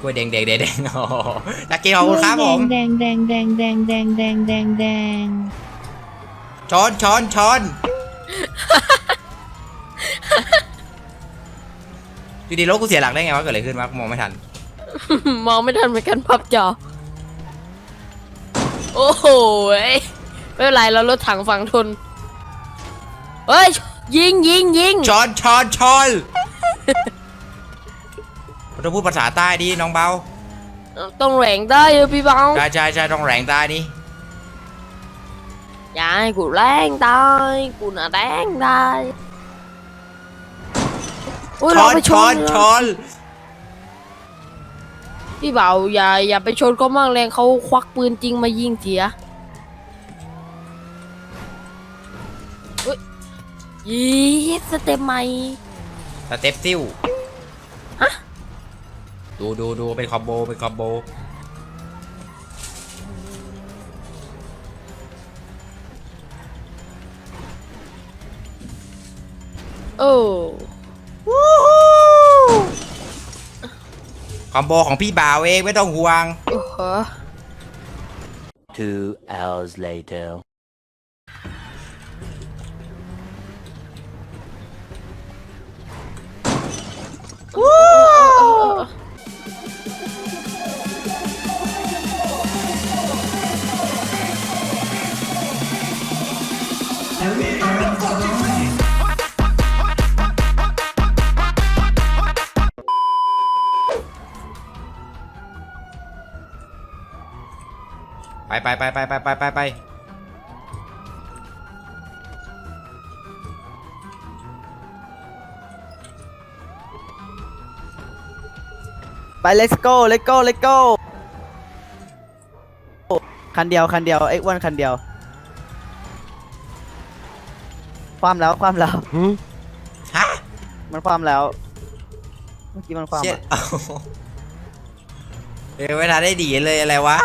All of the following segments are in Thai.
กล้วยแดงแดงแดงแดงโอ้โหลักกี้ขอบคุณครับผม แดงแดงแดงแดงแดงแดงแดงแดงช้อนช้อนช้อนอยู่ดีรถกูเสียหลักได้ไงวะเกิดอะไรขึ้นวะมองไม่ทัน มองไม่ทันเหมือนกันพับจอ โอ้โหยไม่เป็นไรเรารถถังฝั่งทนเฮ้ย ยิงยิงยิงช้อนช้อนช้อน ต้องพูดภาษาใต้ดิน้องเบาต้องแหวงได้เออพี่เบาใช่ใช่ใช่ต้องแรงใต้ดิอย่าให้กูแรงได้กูน่ะแรงได้โอ้ยช้เราอนไปชช้อนนช้อนพี่เบาอย่าอย่าไปชนเขามากแรงเขาควักปืนจริงมายิงเสียเฮ้ยยีสเต็ปใหม่สเต็ปซิ่ว ดูดูดูเป็นคอมโบเป็นคอมโบโอ้คอมโบของพี่บ่าวเองไม่ต้องห่วง โอ้โห Two hours later. ไไปไปไปไปไปไปไปไป let's go let's go let's go คันเดียวคันเดียวไอ้อ้วนคันเดียว ความแล้วความแล้ว ฮะมันความแล้ว เมื่อกี้มันความเชี่ยอะ เอาเออเวลาได้ดีเลยอะไรวะ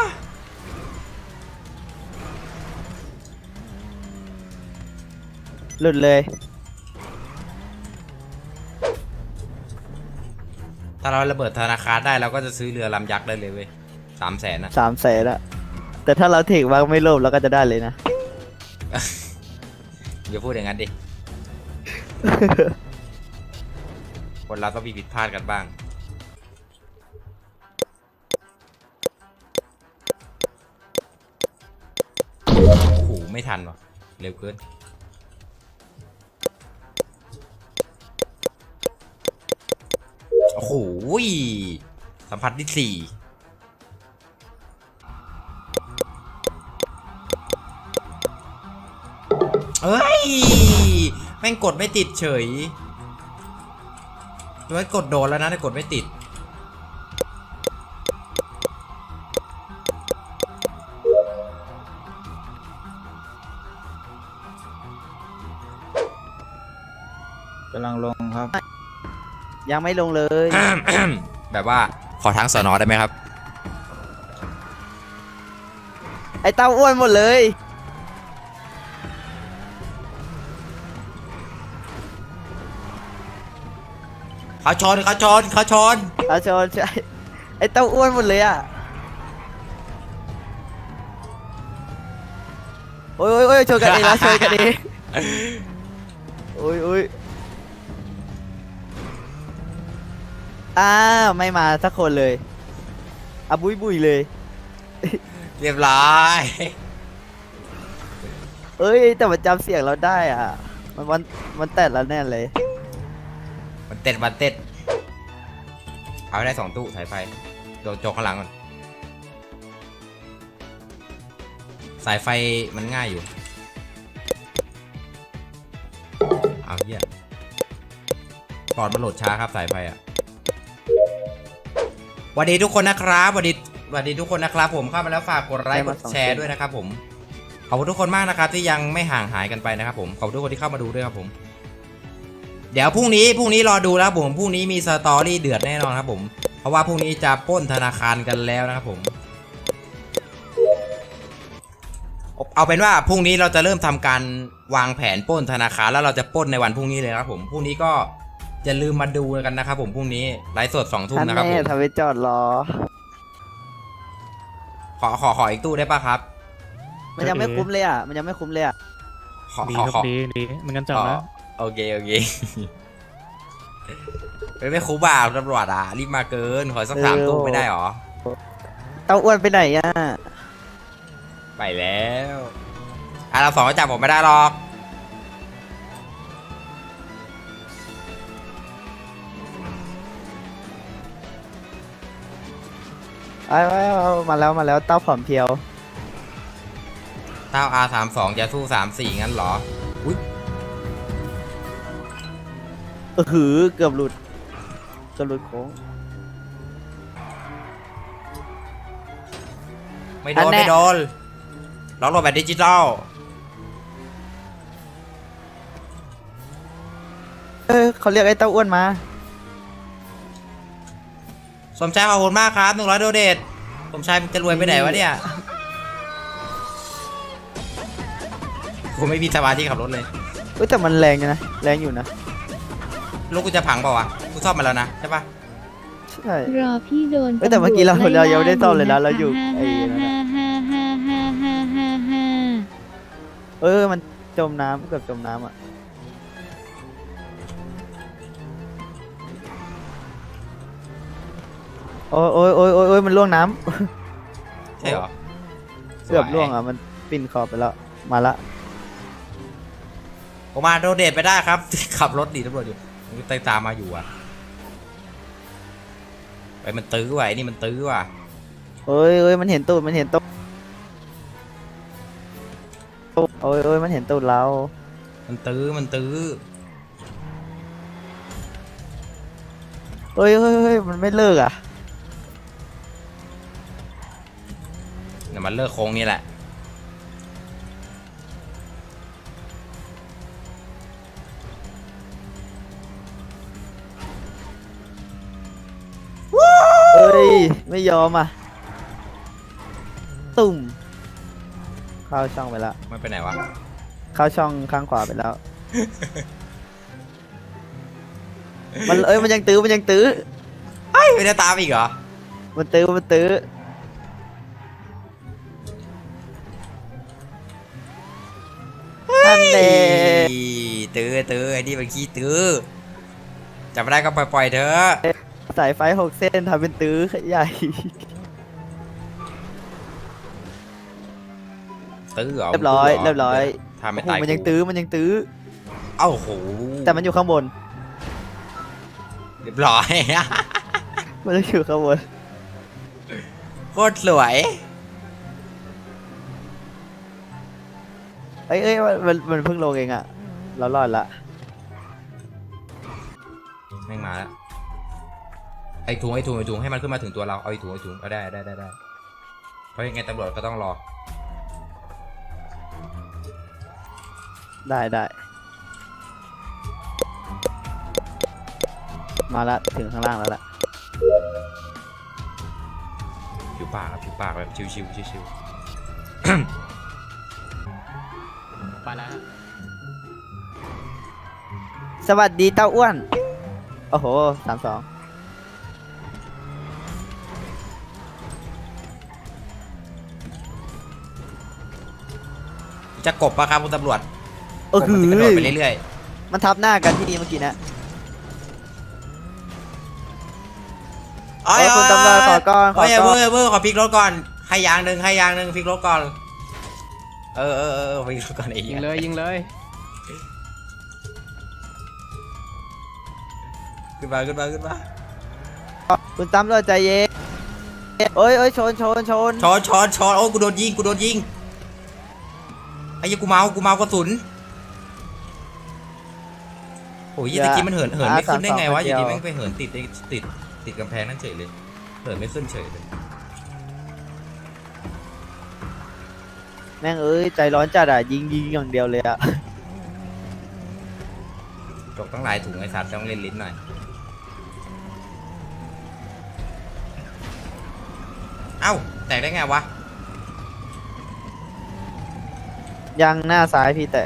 หลุดเลย ถ้าเราระเบิดธนาคารได้เราก็จะซื้อเรือลำยักษ์ได้เลยเว้ยสามแสนนะสามแสนอะแต่ถ้าเราเทคว่าไม่โลภเราก็จะได้เลยนะ อย่าพูดอย่างนั้นดิ คนเราต้องมีผิดพลาดกันบ้าง โอ้โห ไม่ทันว่ะ เร็วเกิน โอ้โหสัมผัสที่สี่เอ้ย แม่งกดไม่ติดเฉยด้วกดโดนแล้วนะแต่กดไม่ติด ยังไม่ลงเลย แบบว่าขอทั้งสอนอได้ไหมครับ ไอ้เต้าอ้วนหมดเลย เขาชนเขาชนเขาชนอาชนใช่ไอ้เต้าอ้วนหมดเลยอะ โอ้ยโอ้ยโอ้ยชนกันเองแล้วชนกันเองโอ้ยโอ้ย อ้าวไม่มาสักคนเลยอะบุยบุยเลย เรียบร้อย เอ้ย แต่มันจำเสียงเราได้อะ มันมันมันแตะเราแน่เลย มันเต็ดมันเต็ด เอาให้ได้สองตู้สายไฟโดนโจกข้างหลังก่อน สายไฟมันง่ายอยู่ เอาเหี้ยปอดมันโหลดช้าครับสายไฟอะส วัสดีทุกคนนะครับสวัสดีสวัสดีทุกคนนะครับ ผมเข้ามาแล้วฝากกดไลค์กดแชร์ด้วยนะครับ ผมขอบคุณทุกคนมากนะครับ ที่ยังไม่ห่างหายกันไปนะครับ ผมขอบคุณทุกคนที่เข้ามาดูด้วยครับผม เดี๋ยวพรุ่งนี้พรุ่งนี้รอดูแล้วผมพรุ่งนี้มีสตอรี่เดือดแน่นอนครับ ผม เพราะว่าพรุ่งนี้จะปล้นธนาคารกันแล้วนะครับผม เอาเป็นว่าพรุ่งนี้เราจะเริ่มทำการวางแผนปล้นธนาคารแล้วเราจะปล้นในวันพรุ่งนี้เลยนะครับ ผมพรุ่งนี้ก็ อย่าลืมมาดูกันนะครับผมพรุ่งนี้ไลฟ์สดสองทุ่มท่านนะครับแม่ผมทำไปจอดรอ ขอขอขออีกตู้ได้ปะครับ มันยังไม่คุ้มเลยอะ มันยังไม่คุ้มเลยอะ ขอดีขอครับขอดีดีมันกันจับอ๋อนะ โอเคโอเคไม่ไม่คุ้มบ่าตำรวจอะรีบมาเกิน ขอสักสามเออ ตู้ไม่ได้หรอ เต้าอ้วนไปไหนอะ ไปแล้ว อะเราสองก็จับผมไม่ได้หรอก ไอ้ไอ้เอามาแล้วมาแล้วเต้าผอมเพรียว เต้า R สามสองจะสู้สามสี่งั้นเหรออุ้ยเออหือเกือบหลุดเกือบหลุดโค้ง ไม่โดอันน แน่ ไม่โดนล็อกโหลดแบบดิจิตอลเออเขาเรียกไอ้เต้าอ้วนมา สมชายขอบคุณมากครับหนึ่งร้อยโดเดตสมชายมึงจะรวยไปไหนวะเนี่ยกูไม่มีสมาธิขับรถเลยเอ้ยแต่มันแรงอยู่นะ แรงอยู่นะลูกกูจะพังเปล่าวะกูซ่อมมาแล้วนะใช่ปะใช่ รอพี่โดนเอ้ยแต่เมื่อกี้เราตำวจเรายังไม่ได้ซ่อมเลยนะไเราอยู่ฮ่ไอ้นั่นฮ่าน่ะฮ่าฮ่าฮ่าฮ่าฮ่าฮ่าเออมันจมน้ำเกือบจมน้ำอะ โอ้ยโอ้ยโอ้ยโอ้ยโอ้ยมันล่วงน้ำใช่เหรอเกือบล่วงอะมันปิ่นขอบไปแล้วมาละผมมาโดเดตไปได้ครับ ขับรถดีตำรวจอยู่มันตามตามมาอยู่อะไปมันตื้อว่ะไอ้นี่มันตื้อว่ะโอ้ยโอ้ยมันเห็นตูดมันเห็นตูดโอ้ยโอ้ยมันเห็นตูดเรามันตื้อมันตื้อเฮ้ยเฮ้ยเฮ้ยมันไม่เลิกอะ เนี่ยมันเลิกโค้งนี่แหละ เฮ้ย ไม่ยอมอะ ตุ่ม เข้าช่องไปแล้ว มันไปไหนวะ เข้าช่องข้างขวาไปแล้ว มันเอ้ยมันยังตื้อมันยังตื้อ เฮ้ยไม่ได้ตามอีกเหรอ มันตื้อมันตื้อ นั่นแหละตื้อตื้อไอ้นี่มันขี้ตื้อจับไม่ได้ก็ปล่อยปล่อยเถอะสายไฟหกเส้นทำเป็นตื้อใหญ่ตื้อเหรอเรียบร้อยมึงเรียบร้อยทำไม่โอ้โหตายมันยังตื้อมันยังตื้อเอ้าโหแต่มันอยู่ข้างบน เรียบร้อยมันยังอยู่ข้างบนโคตรสวย เอ้ยเอ้ยมันมันมันเพิ่งลงเองอะเรารอดละแม่งมาแล้วไอ้ถุงไอ้ถุงไอ้ถุงให้มันขึ้นมาถึงตัวเราเอาไอ้ถุงไอ้ถุงเอาได้ได้ได้ได้เพราะยังไงตำรวจก็ต้องรอได้ได้มาละถึงข้างล่างแล้วล่ะผิวปากครับผิวปากแบบชิวๆชิว ไปแล้วสวัสดีเต้าอ้วน โอ้โหสามสองๆจะกบปะครับคุณตำรวจเออคืกบอมันจะกระโดดไปเรื่อยมันทับหน้ากันที่นี่เมื่อกี้นะ ๆโอ้ยคุณตำรวจขอก่อนขอเฮ้ยอย่าก่อเพิ่งนอย่าเพิ่งขอพลิกรถก่อน ให้ยางหนึ่งให้ยางหนึ่งพลิกรถก่อน เออเออเออพลิกรถก่อนไอ้ยิเหี้งยเลยยิงเลยขึ้นมาขึ้นมาขึ้นมาคุณตำรวจใจเย็นโอ้ยโอ้ยชนชนชนช้อนช้อนช้อนโอ้กูโดนยิงกูโดนยิงไอ้เหี้ยกูเมากูเมากระสุนโอ้ยยี่ตะกี้มันเหินเหินไม่ขึ้นได้ไงวะอยู่ดีแม่งไปเหินติดติดติดติดกำแพงนั่นเฉยเลยเหินไม่ขึ้นเฉยเลย แม่งเอ้ยใจร้อนจัดอะยิงยิงอย่างเดียวเลยอะจกตั้งหลายถุงไอ้สัตว์ต้องเล่นลิ้นหน่อย เอ้า แตกได้ไงวะ ยังหน้าซ้ายพี่แต่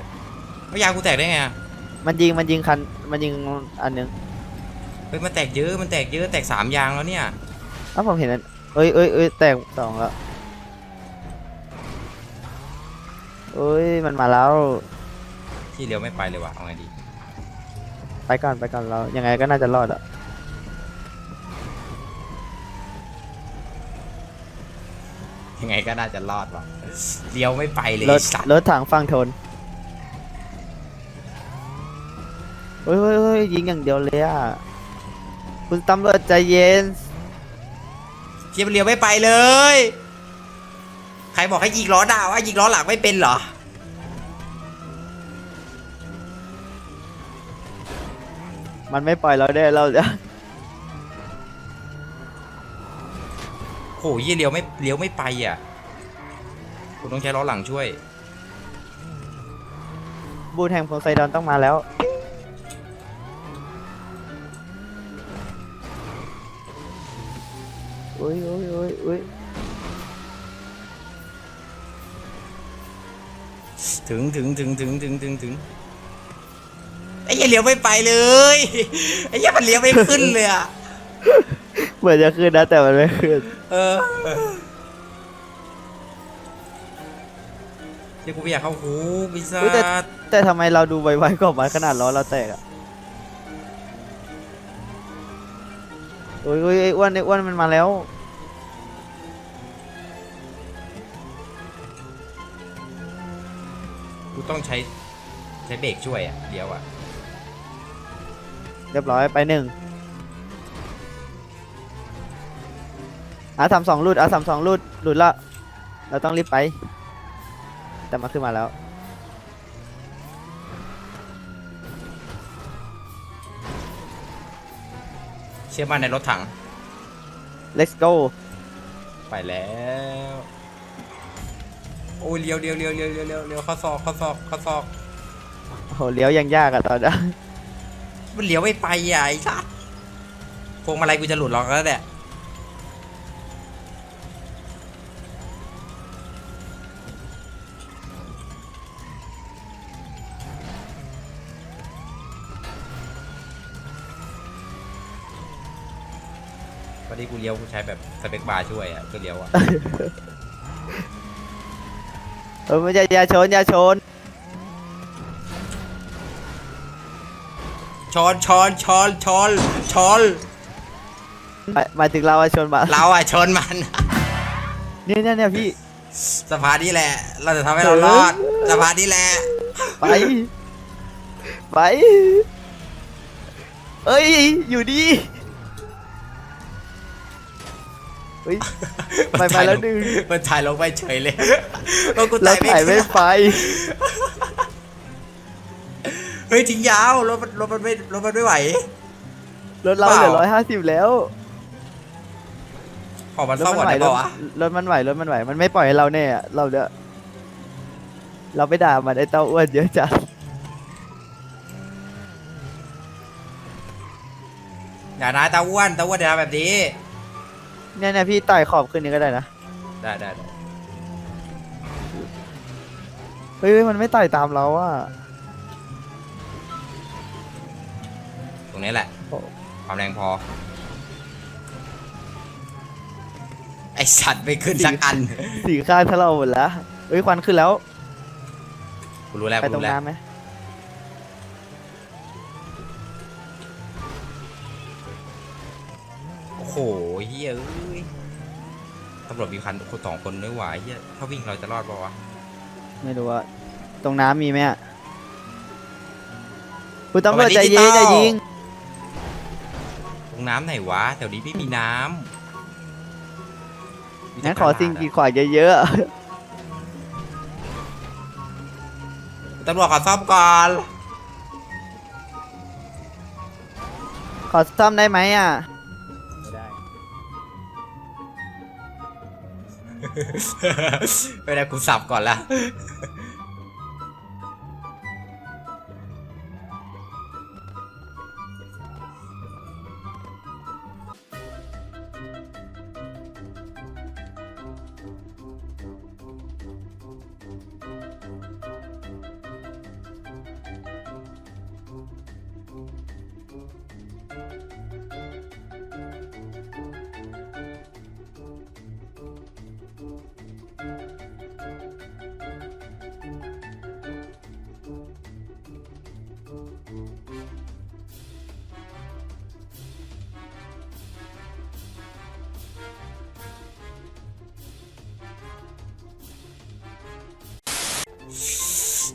ไม่ยางกูแตกได้ไงอะมันยิงมันยิงคันมันยิงอันหนึงฮ้ยมันแตกเยอะ มันแตกเยอะ แตกสามยางแล้วเนี่ยอ้าวผมเห็นอันเอ้ยเอ้ยเอ้ยแตกสองแล้ว เอ้ยมันมาแล้ว ที่เลี้ยวไม่ไปเลยว่ะเอาไงดีไปก่อนไปก่อนเรายังไงก็น่าจะรอดอะยังไงก็น่าจะรอดว่ะเลี้ยวไม่ไปเลยรไอ้ถสัตว์รถถังฟังทนเฮ้ยเฮ้ยเฮ้ยยิงอย่างเดียวเลยอะคุณตำรวจใจเย็น เทียบเลี้ยวไม่ไปเลย ใครบอกให้ยิงล้อหน้าว่ายิงล้อหลังไม่เป็นเหรอ มันไม่ปล่อยเราได้เราจะโหยี่เลี้ยวไม่เลี้ยวไม่ไปอะคุณต้องใช้ล้อหลังช่วย บูธแห่งโพไซดอนต้องมาแล้ว โอ้ยโอ้ยโอ้ยโอ้ย ถึงถึงถึงถึงถึงถึงถึงไอ้เหี้ยเลี้ยวไม่ไปเลย ไอ้เหี้ยมันเลี้ยวไม่ขึ้นเลยอะเหมือนจะขึ้นนะแต่มันไม่ขึ้นเออเดี๋ยวกูไม่อยากเข้าคุกพิซซ่าอุ๊ยแต่แต่ทำไมเราดูไวๆกว่ามันขนาดล้อเราแตกอะโอ้ยโอ้ยไอ้อ้วนไอ้อ้วนมันมาแล้ว กูต้องใช้ใช้เบรกช่วยอะเดี๋ยวอะเรียบร้อยไปหนึ่งอาสามสองหลุดอาสามสองหลุดหลุดละเราต้องรีบไป แต่มาขึ้นมาแล้วเชื่อมั่นในรถถัง let's go ไปแล้ว โอ้ยเลี้ยวเลี้ยวเลี้ยวเลี้ยวเลี้ยวเลี้ยวเลี้ยวเข้าซอกเข้าซอกเข้าซอก โอ้โหเลี้ยวยังยากอะตอนนี้มันเลี้ยวไม่ไปอะไอ้สัสพวงมาลัยกูจะหลุดหรอกแล้วแหละพอดีกูเลี้ยวกูใช้แบบสเปคบาร์ช่วยอะก็เลี้ยวอะ เออไม่ใช่อยาชนอยาชนช้อนช้อนช้อนช้อนช้อนหมายหมายถึงเราอะชนมาเราอะชนมัน เนี่ยเนี่ยเนี่ยพี่ สะพานนี้แหละ เราจะทำให้เรารอดสะพานนี้แหละ ไป ไป เอ้ย อยู่ดี เฮ้ยไปไปแล้วหนึ่งมันถ่ายลงไปเฉยเลยแล้วกูเราถ่ายไม่ถ่ายไม่ขึ้นไปเฮ้ยทิ้งยาวรถมันรถมันไม่รถมันไม่ไหวรถเราเปล่าเหลือร้อยห้าสิบแล้วขอมันรถซ่อมมัก่อนไหวได้รปะถวะรถมันไหวรถมันไหวมันไม่ปล่อยให้เราแน่อะเราเด้อเราไปด่ามันไอ้เต้าอ้วนเยอะจัดอย่านะตาอ้วนตาอ้วนอย่าทำแบบนี้ เนี่ยเนี่ยพี่ไต่ขอบขึ้นนี้ก็ได้นะ ได้ได้ได้เฮ้ยเฮ้ยมันไม่ไต่ตามเราอะ ตรงนี้แหละโอ้ ความแรงพอ ไอสัตว์ไม่ขึ้นสักอัน สีข้างทะเลาะหมดแล้วเฮ้ยควันขึ้นแล้ว กูรู้แล้วไปกูตรงรู้แล้วน้ำไหม โอ้โหเฮียเอ้ยตำรวจมีคันคนสองคนด้วยว่ะเฮียถ้าวิ่งเราจะรอดปะวะไม่รู้ว่าตรงน้ำมีไหมอะคุณตำรวจใจเย็นอย่ายิง ตรงน้ำไหนวะแถวนี้ไม่มีน้ำมีแต่งั้นขอสิ่งกระดาษกีดขวางเยอะตำรวจขอซ่อมก่อน ๆ ขอซ่อมได้ไหมอะ ไม่ได้กูสับก่อนละ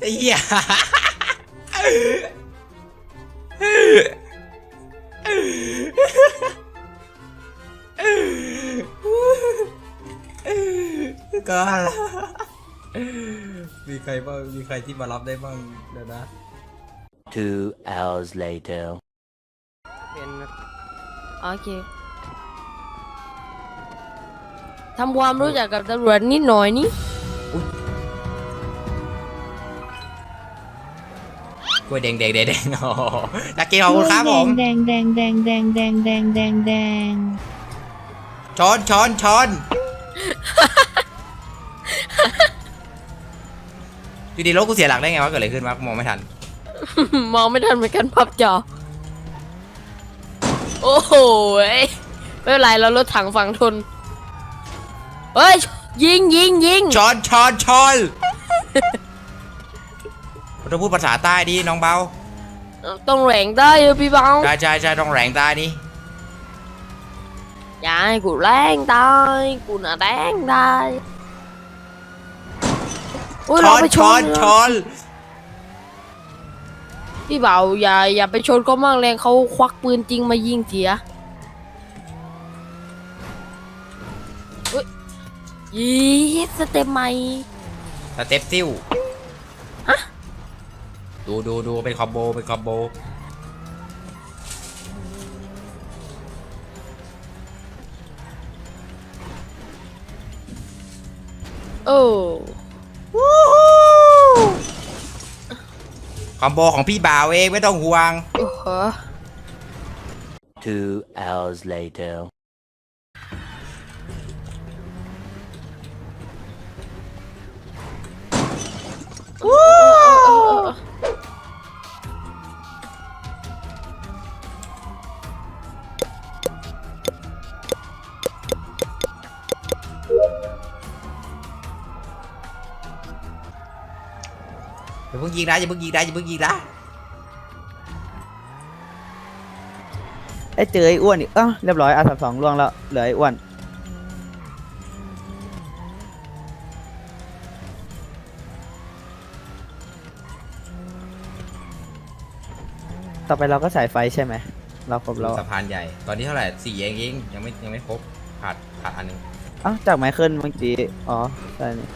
ไอ้เหี้ยก็มีใครบ้างมีใครที่มารับได้บ้างเดี๋ยวนะ Two hours later. เป็นโอเคทำความรู้จักกับตำรวจนิดหน่อยนี่ กล้วยแดงแดงแดงแดงโอ้โหนักเกียร์ขอบคุณครับผมแดงแดงแดงแดงแดงแดงแดงแดงช้อนช้อนช้อนอยู่ดีรถกูเสียหลักได้ไงวะเกิดอะไรขึ้นวะกูมองไม่ทัน มองไม่ทันเหมือนกันพับจอ โอ้โหไม่เป็นไรเรารถถังฝังทน เฮ้ย ยิงยิงยิงช้อนช้อนช้อน เราต้องพูดภาษาใต้ดิน้องเบาต้องแหลงได้เออพี่เบาใช่ใช่ใช่ต้องแรงใต้ดิอย่าให้กูแรงได้กูน่ะแรงได้โอ้ยช้เราอนไปชช้อนนช้อนพี่เบาอย่าอย่าไปชนเขามากแรงเขาควักปืนจริงมายิงเสียเฮ้ยยีดสเต็ปใหม่สเต็ปซิ่ว ดูดูดูเป็นคอมโบเป็นคอมโบโอ้คอมโบของพี่บ่าวเองไม่ต้องห่วง โอ้โห Two hours later. ย่าเพิ่งยิงนะอย่าเพิ่งยิงนะอย่าเพิ่งยิงนะไอ้ยเจอไอ้อ้วนอีกอ้าวเรียบร้อยอาสามสองล่วงแล้วเหลือไอ้อ้วนต่อไปเราก็สายไฟใช่ไหมเราครบแล้วสะพานใหญ่ ตอนนี้เท่าไหร่สี่เองเองยังไม่ยังไม่ครบขาดขาดอันหนึงอ้าวจากไมเคิลเมื่อกี้อ๋อใช่นี่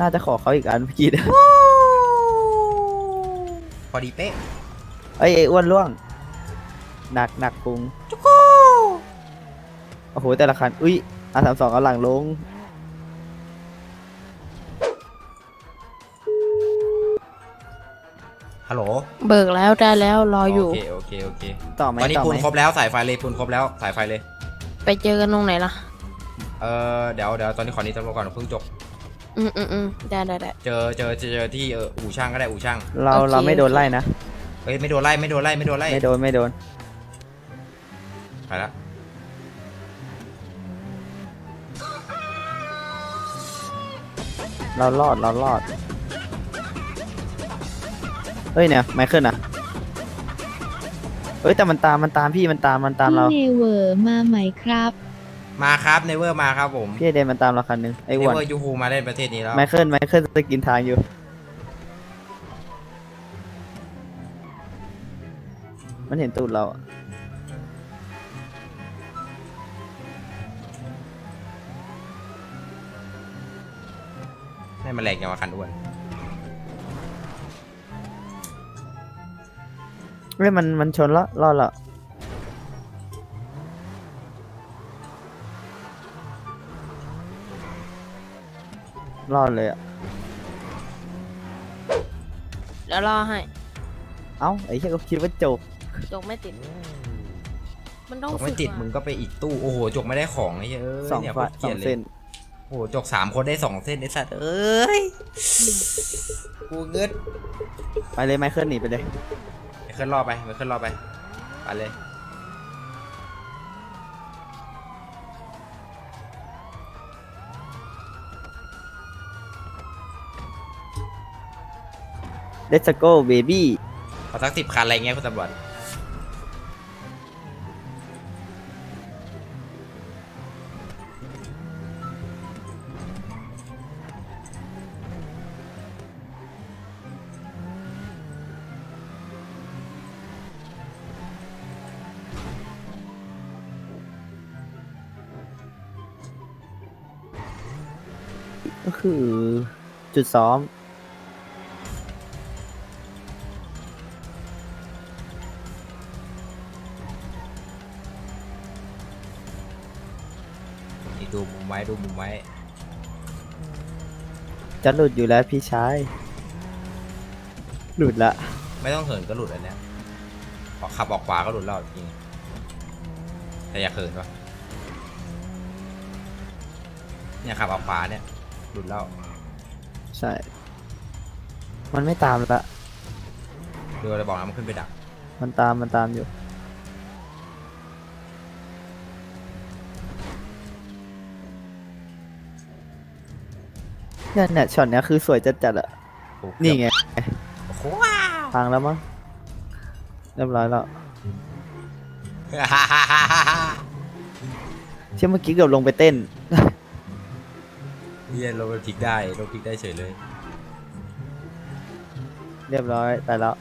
น่าจะขอเขาอีกอันเมื่อกี้นะพ อดีเป๊ะเอ้ยไอ้อ้วนล่วง หนักหนักพุงโอ้โหแต่ละคัน อุ้ยอาสามสองเอาหลังลง ฮัลโหลเบิกแล้วได้แล้วรออยู่ โอเคโอเคโอเคต่อไหมตอนนี้ต่อปูไหนมครบแล้วสายไฟเลยปูนครบแล้วสายไฟเลย ไปเจอกันตรงไหนล่ะ เออเดี๋ยวเดี๋ยวตอนนี้ขอนี้ตำรวจก่อนเพิ่งจบ อืมอืมอืมได้ได้ได้ เจอเจอเจอเจอที่เอออู่ช่างก็ได้อู่ช่างเราโอเค เราไม่โดนไล่นะเฮ้ยไม่โดนไล่ไม่โดนไล่ไม่โดนไล่ไม่โดนไม่โดน ไปละเรารอดเรารอด เฮ้ยเนี่ยไมเคิลนะเฮ้ยแต่มันตามมันตามพี่มันตามมันตามพี่เราเนเวอร์มาไหมครับ มาครับเนเวอร์มาครับผมพี่ไอเดนมันตามเราคันหนึงไอ้เนอ้วนเวอร์ยูฮูมาเล่นประเทศนี้แล้วไมเคิลไมเคิลจะกินทางอยู่ มันเห็นตูดเราอะให้มันแรงอย่างว่าคันอ้วนเฮ้ยมันมันชนแล้วรอดและ รอดเลยอะเดี๋ยวรอให้เอ้าไอ้เหี้ยก็คิดว่าจบ จกไม่ติด มันต้องจกไม่ฝึติดามึงก็ไปอีกตู้โอ้โหจกไม่ได้ของไอ้เหี้ยเอ้ยสองเนี่ยฝาโคตรสเกลีอยดงเลเส้ยนโอ้โหจกสามคนได้สองเส้นไอ้สัตว์เอ้ยกูเงิดไปเลยไมเคิลหนีไปเลยไปขึ้นรอบไปไปขึ้นรอบไปไปเลย Let's go baby ขอสักสิบคันอะไรเงี้ยคุณตำรวจก็คือ จุดซ้อม มุมไว้ดูมุมไว้ จะหลุดอยู่แล้วพี่ชายหลุดละ ไม่ต้องเหินก็หลุดอันเนี้ยออกขับออกขวาก็หลุดแล้วจริงแต่อย่าเหินวะเนี่ยขับออกขวาเนี่ยหลุดแล้วใช่ มันไม่ตามละดูเลยบอกนะมันขึ้นไปดัก มันตามมันตามอยู่ เนี่ยเนี่ยช็อตเนี้ยคือสวยจัดจัดๆอะโอ้โหนี่ไงโอ้โหพังแล้วมั้งเรียบร้อยแล้วเชื่อเมื่อกี้เกือบลงไปเต้น เฮียลงพลิกได้ลงพลิกได้เฉยเลยเรียบร้อยไปแล้ว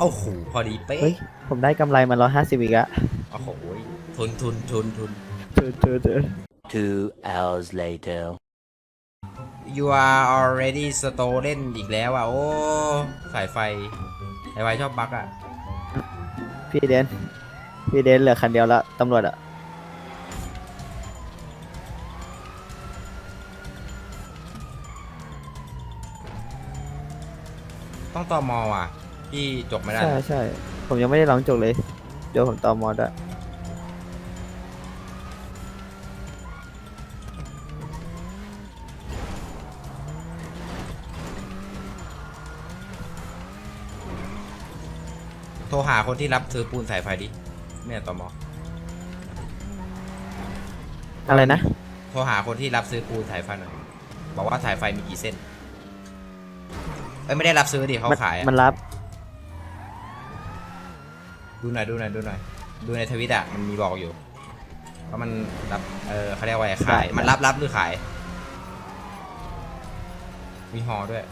โอ้โหพอดีเป๊ะเฮ้ย ผมได้กำไรมาร้อยห้าสิบอีกอะโอ้โห ทุนทุนทุนทุนเถือเถือเถือ Two hours later. you are already stolen อีกแล้วอะ โอ้ สายไฟ สายไฟชอบบั๊กอะ พี่เดน พี่เดนเหลือคันเดียวละตำรวจอะต้องตอมอว่ะที่จบไม่ได้ใช่นะ ใช่ ผมยังไม่ได้ร้องจบเลย เดี๋ยวผมตอมอด้วย โทรหาคนที่รับซื้อปูนสายไฟดิเนี่ยตอมออะไรนะ โทรหาคนที่รับซื้อปูนสายไฟหน่อยบอกว่าสายไฟมีกี่เส้นเอ้ยไม่ได้รับซื้อดิเขามันขายอะ มันรับ ดูหน่อยดูหน่อยดูหน่อยดูในทวิตอะมันมีบอกอยู่ว่ามันรับเออเขาเรียกว่าอะไรขายได้ มันรับรับหรือขาย มีหอด้วย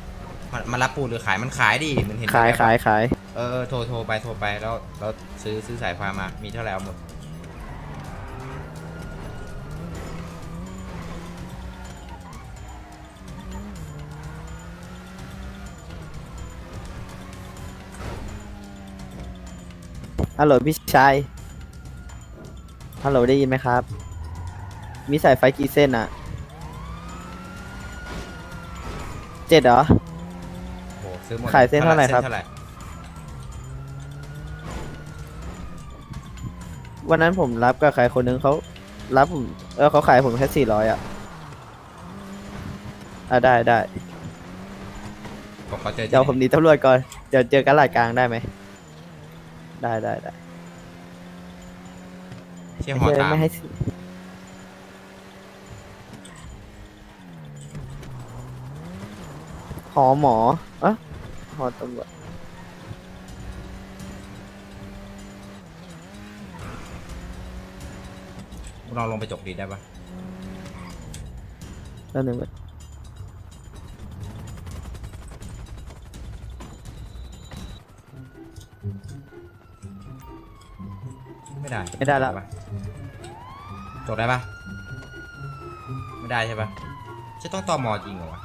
มันมันรับปูนหรือขายมันขายดิมันเห็นขายแบบขายขาย เออโทรโทรไปโทรไปแล้วแล้วซื้อซื้อสายไฟมา มีเท่าไหร่เอาหมด ฮัลโหลพี่ชาย ฮัลโหลได้ยินไหมครับ มีสายไฟกี่เส้นอะเจ็ดเหรอ โห ซื้อหมดขายเส้นเท่าไหร่ครับเท่าไหร่ วันนั้นผมรับกับใครคนนึงเขารับผมเออเขาขายผมแค่สี่ร้อยอะอะได้ได้บอกเขาเจอที่เดี๋ยวไหนผมหนีตำรวจก่อนเดี๋ยวเจอกันหลาดกลางได้ไหมได้ได้ได้เชี่ยหอไม่ตามไม่ให้หอหมอเอะหอตำรวจ ลองลงไปจกดีได้ปะแล้วหนึ่งไม่ได้ไม่ได้ละปะจกได้ปะไม่ได้ใช่ปะจะต้องตอมอจริงเหรอวะ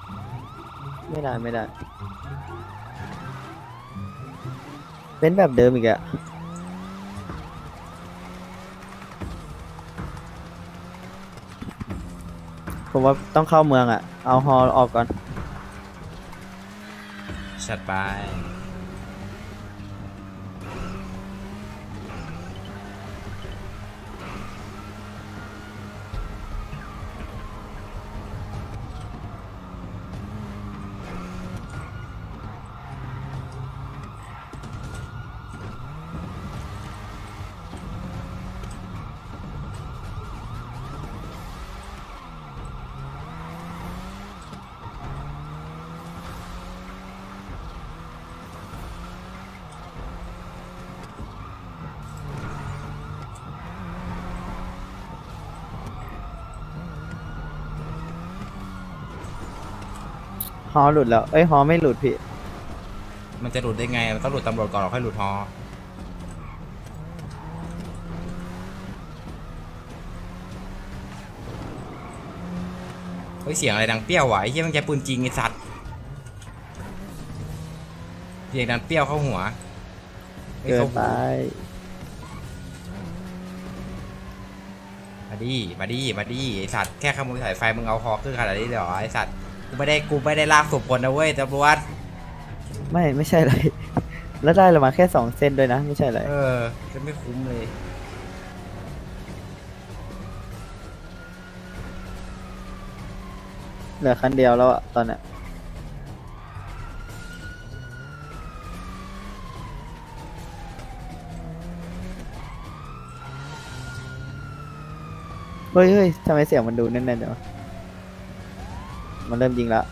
ไม่ได้ไม่ได้ เป็นแบบเดิมอีกอะ ผมว่าต้องเข้าเมืองอะเอาฮอออกก่อนชัดไป อหลุดแล้ว เอ้ยฮอไม่หลุดพี่ มันจะหลุดได้ไง มันต้องหลุดตำรวจก่อนแล้ค่อยหลุดฮอเฮ้ยเสียงอะไรดังเปรี้ยวไหวเหี้ยมันใช้ปืนจริงไอสัตว์เสียงดังเปรี้ยวเข้าหัวเกิดตายมาดิมาดิมาดิไอ้สัตว์แค่ขโมยสายไฟมึงเอาฮอขึ้นขนาดนี้เลยเหรอไอสัตว์ กูไม่ได้กูไม่ได้ลากศพคนนะเว้ยตำรวจไม่ไม่ใช่อะไรแล้วได้เรามาแค่สองเส้นด้วยนะ ไม่ใช่อะไรเออ จะไม่คุ้มเลย เหลือคันเดียวแล้วอะตอนเนี้ยเฮ้ยเฮ้ยทำไมเสียงมันดูแน่นๆเดี๋ยวะ มันเริ่มยิงแล้ว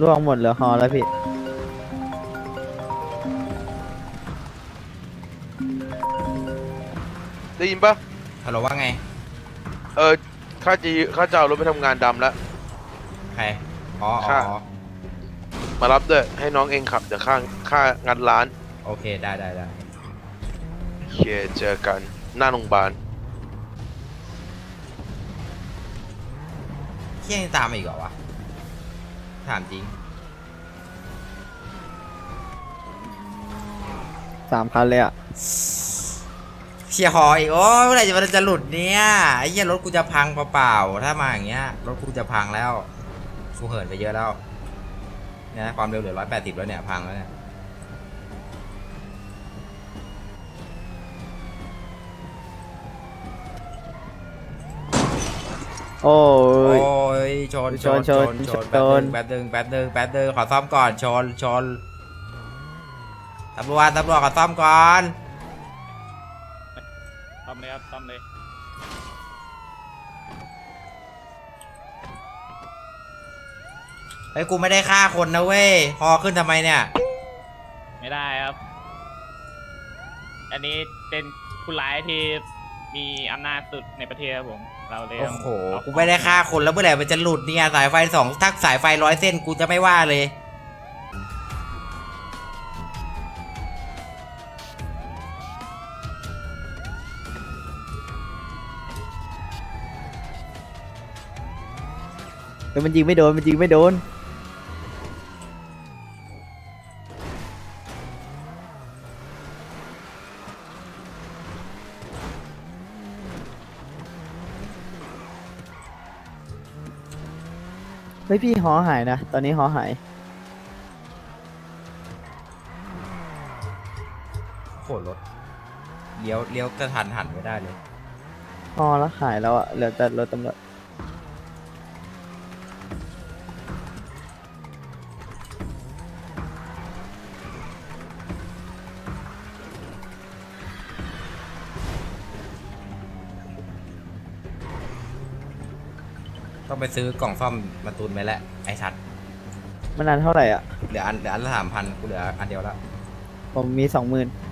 ล่วงหมดเหลือฮอแล้วพี่ ได้ยินปะฮัลโหลว่าไง เออข้าจะข้าจะเอารถไปทำงานดำแล้ว ใครอ๋ออ๋อค่ะอ๋อมารับด้วยให้น้องเองขับเดี๋ยวข้าข้างัดร้านโอเคได้ได้ได้โอเคเจอกันหน้าโรงพยาบาลเที่ยงตามมาอีกเหรอวะถามจริงสามพันเลยอะเชียร์หออีกโอ้ยเมื่อไหร่จะมันจะหลุดเนี่ยไอ้เหี้ยรถกูจะพังเปล่าๆถ้ามาอย่างเงี้ยรถกูจะพังแล้ว กูเหินไปเยอะแล้วเนี่ยความเร็วเหลือร้อยแปดสิบแล้วเนี่ยพังแล้วเนี่ยโอ้โอ้ย ยชนชนชนชนชนแป๊บนึงแป๊บนึงแป๊บนึงแป๊บนึงขอซ่อมก่อนชนชนตำรวจตำรวจขอซ่อมก่อนต้อมเลยครับต้อมเลย เฮ้ยกูไม่ได้ฆ่าคนนะเว้ยฮอขึ้นทำไมเนี่ย ไม่ได้ครับ อันนี้เป็นผู้ร้ายที่มีอำนาจสุดในประเทศครับผม เราเลยโอ้ต้องโหเอากูไม่ได้ฆ่าคนแล้วเมื่อไหร่มันจะหลุดเนี่ยสายไฟสองทักสายไฟร้อยเส้นกูจะไม่ว่าเลยเดี๋ยวมันยิงไม่โดน มันยิงไม่โดน ฮ้ยพี่หอหายนะ ตอนนี้หอหายโคตรรถเลี้ยวเลี้ยวกระทันหันไม่ได้เลยหอแล้วหายแล้วอะเหลือแต่รถตำรวจ ต้องไปซื้อกล่องซ่อมมาตุนไปแล้วไอ้สัตว์มันนานเท่าไหร่อะ เหลืออันเหลืออันละสามพันกูเหลืออันเดียวแล้วผมมีสองหมื่นโ